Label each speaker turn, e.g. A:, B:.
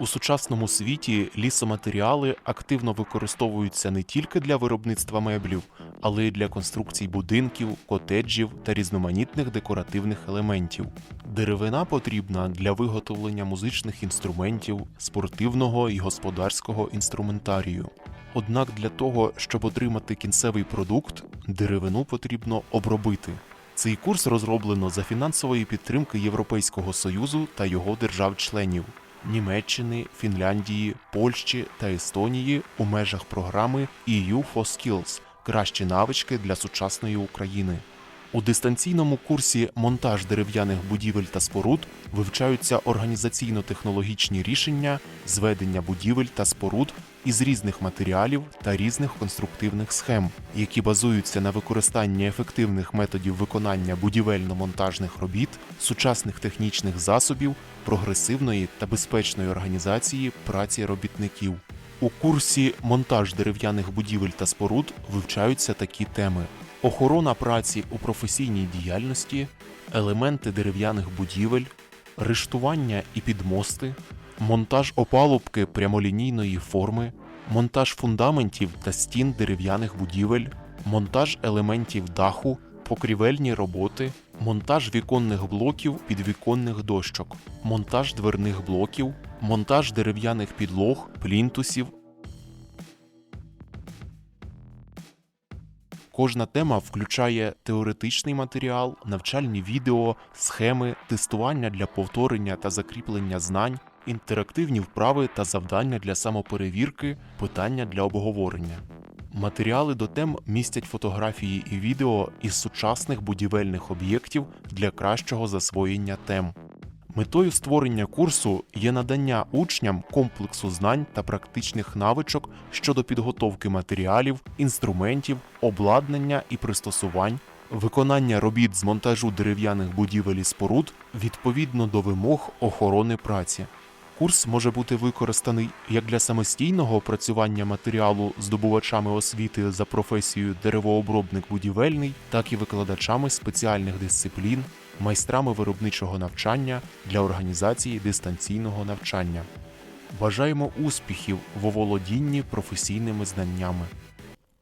A: У сучасному світі лісоматеріали активно використовуються не тільки для виробництва меблів, але й для конструкцій будинків, котеджів та різноманітних декоративних елементів. Деревина потрібна для виготовлення музичних інструментів, спортивного і господарського інструментарію. Однак для того, щоб отримати кінцевий продукт, деревину потрібно обробити. Цей курс розроблено за фінансової підтримки Європейського Союзу та його держав-членів Німеччини, Фінляндії, Польщі та Естонії у межах програми EU for Skills кращі навички для сучасної України. У дистанційному курсі монтаж дерев'яних будівель та споруд вивчаються організаційно-технологічні рішення зведення будівель та споруд із різних матеріалів та різних конструктивних схем, які базуються на використанні ефективних методів виконання будівельно-монтажних робіт, сучасних технічних засобів, прогресивної та безпечної організації праці робітників. У курсі монтаж дерев'яних будівель та споруд вивчаються такі теми: охорона праці у професійній діяльності, елементи дерев'яних будівель, рештування і підмости, монтаж опалубки прямолінійної форми, монтаж фундаментів та стін дерев'яних будівель, монтаж елементів даху, покрівельні роботи, монтаж віконних блоків підвіконних дощок, монтаж дверних блоків, монтаж дерев'яних підлог, плінтусів. Кожна тема включає теоретичний матеріал, навчальні відео, схеми, тестування для повторення та закріплення знань, інтерактивні вправи та завдання для самоперевірки, питання для обговорення. Матеріали до тем містять фотографії і відео із сучасних будівельних об'єктів для кращого засвоєння тем. Метою створення курсу є надання учням комплексу знань та практичних навичок щодо підготовки матеріалів, інструментів, обладнання і пристосувань, виконання робіт з монтажу дерев'яних будівель і споруд відповідно до вимог охорони праці. Курс може бути використаний як для самостійного опрацювання матеріалу здобувачами освіти за професією деревообробник будівельний, так і викладачами спеціальних дисциплін, майстрами виробничого навчання для організації дистанційного навчання. Бажаємо успіхів в оволодінні професійними знаннями.